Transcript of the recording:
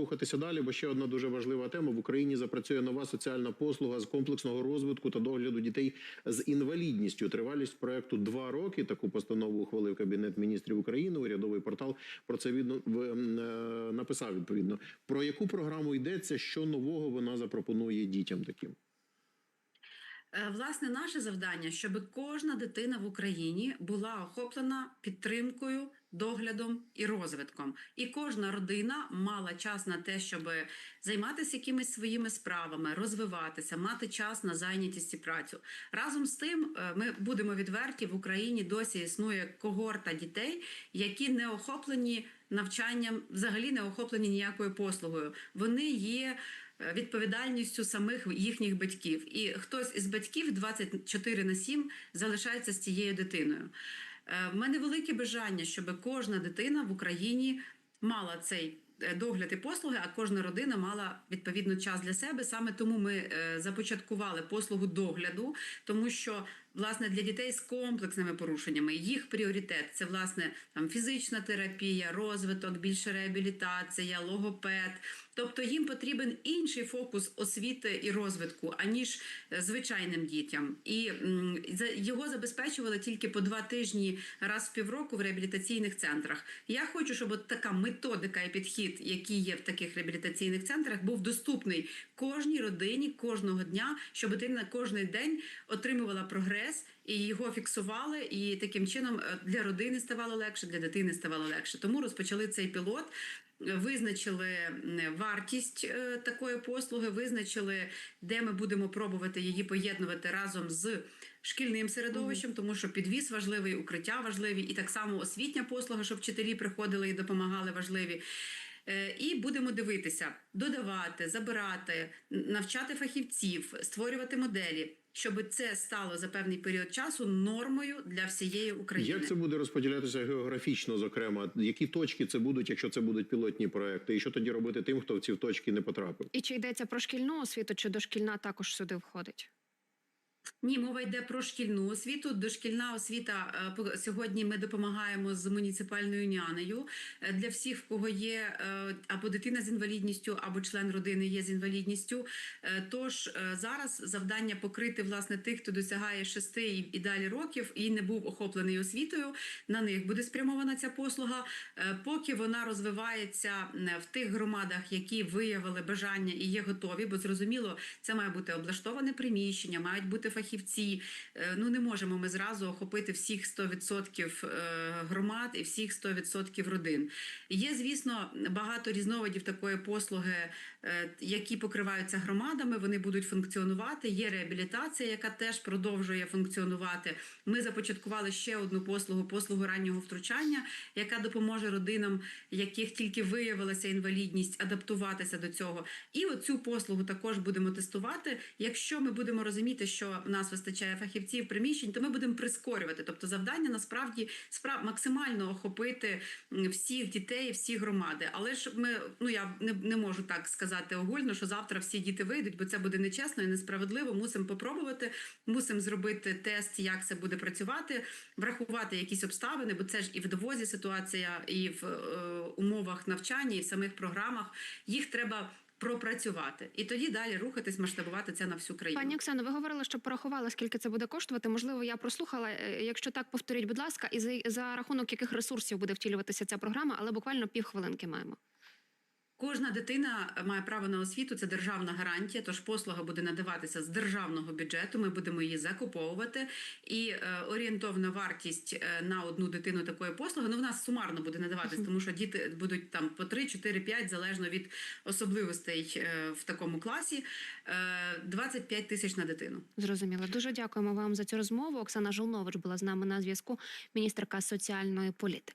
Рухатися далі, бо ще одна дуже важлива тема. В Україні запрацює нова соціальна послуга з комплексного розвитку та догляду дітей з інвалідністю. Тривалість проекту два роки. Таку постанову ухвалив Кабінет міністрів України. Урядовий портал про це відно е, написав відповідно. Про яку програму йдеться, що нового вона запропонує дітям таким. Е, Власне, наше завдання, щоб кожна дитина в Україні була охоплена підтримкою, доглядом і розвитком, і кожна родина мала час на те, щоб займатися якимись своїми справами, розвиватися, мати час на зайнятість і працю. Разом з тим, е, ми будемо відверті в Україні. Досі існує когорта дітей, які не охоплені навчанням, взагалі не охоплені ніякою послугою. Вони є відповідальністю самих їхніх батьків. І хтось із батьків 24 на 7 залишається з цією дитиною. Е, В мене велике бажання, щоб кожна дитина в Україні мала цей е, догляд і послуги, а кожна родина мала відповідно час для себе. Саме тому ми е, започаткували послугу догляду, тому що власне для дітей з комплексними порушеннями їх пріоритет це власне там фізична терапія, розвиток, більше реабілітація, логопед. Тобто їм потрібен інший фокус освіти і розвитку, аніж е, звичайним дітям. І його забезпечували тільки по два тижні раз в півроку в реабілітаційних центрах. Я хочу, щоб от така методика і підхід, який є в таких реабілітаційних центрах, був доступний кожній родині кожного дня, щоб дитина кожен день отримувала прогрес і його фіксували. І таким чином е, для родини ставало легше, для дитини ставало легше. Тому розпочали цей пілот. Визначили вартість е, такої послуги, визначили, де ми будемо пробувати її поєднувати разом з шкільним середовищем, тому що підвіз важливий, укриття важливі, і так само освітня послуга, щоб вчителі приходили і допомагали важливі. Е, І будемо дивитися, додавати, забирати, навчати фахівців, створювати моделі, щоб це стало за певний період часу нормою для всієї України. Як це буде розподілятися географічно, зокрема, які точки це будуть, якщо це будуть пілотні проекти, і що тоді робити тим, хто в ці точки не потрапив? І чи йдеться про шкільну освіту, чи дошкільна також сюди входить? Ні, мова йде про шкільну освіту. Дошкільна освіта е, сьогодні. Ми допомагаємо з муніципальною нянею е, для всіх, в кого є е, або дитина з інвалідністю, або член родини є з інвалідністю. Тож зараз завдання покрити власне тих, хто досягає 6 і далі років і не був охоплений освітою. На них буде спрямована ця послуга. Поки вона розвивається в тих громадах, які виявили бажання і є готові, бо зрозуміло, це має бути облаштоване приміщення, мають бути фахівці. Е, Ну не можемо ми зразу охопити всіх 100% е, громад і всіх 100% родин. Є, звісно, багато різновидів такої послуги, е, які покриваються громадами. Вони будуть функціонувати. Є реабілітація, яка теж продовжує функціонувати. Ми започаткували ще одну послугу послугу раннього втручання, яка допоможе родинам, яких тільки виявилася інвалідність, адаптуватися до цього. І оцю послугу також будемо тестувати. Якщо ми будемо розуміти, що в нас вистачає фахівців приміщень, то ми будемо прискорювати. Тобто, завдання насправді справ максимально охопити всіх дітей, всі громади. Але ж ми ну я не, не можу так сказати огульно, що завтра всі діти вийдуть, бо це буде нечесно і несправедливо. Мусимо попробувати, мусимо зробити тест, як це буде працювати, врахувати якісь обставини, бо це ж і в довозі ситуація, і в е, умовах навчання, і в самих програмах. Їх треба. Пропрацювати і тоді далі рухатись, масштабувати це на всю країну. Пані Оксано, ви говорили, що порахували, скільки це буде коштувати. Можливо, я прослухала. Е, Якщо так, повторіть, будь ласка, і за, за рахунок яких ресурсів буде втілюватися ця програма, але буквально півхвилинки маємо. Кожна дитина має право на освіту, це державна гарантія. Тож послуга буде надаватися з державного бюджету. Ми будемо її закуповувати. І е, орієнтовна вартість е, на одну дитину такої послуги. Ну в нас сумарно буде надаватись, тому що діти будуть там по 3, 4, 5, залежно від особливостей е, в такому класі. Е, 25 тисяч на дитину. Зрозуміло. Дуже дякуємо вам за цю розмову. Оксана Жолнович була з нами на зв'язку, міністерка соціальної політики.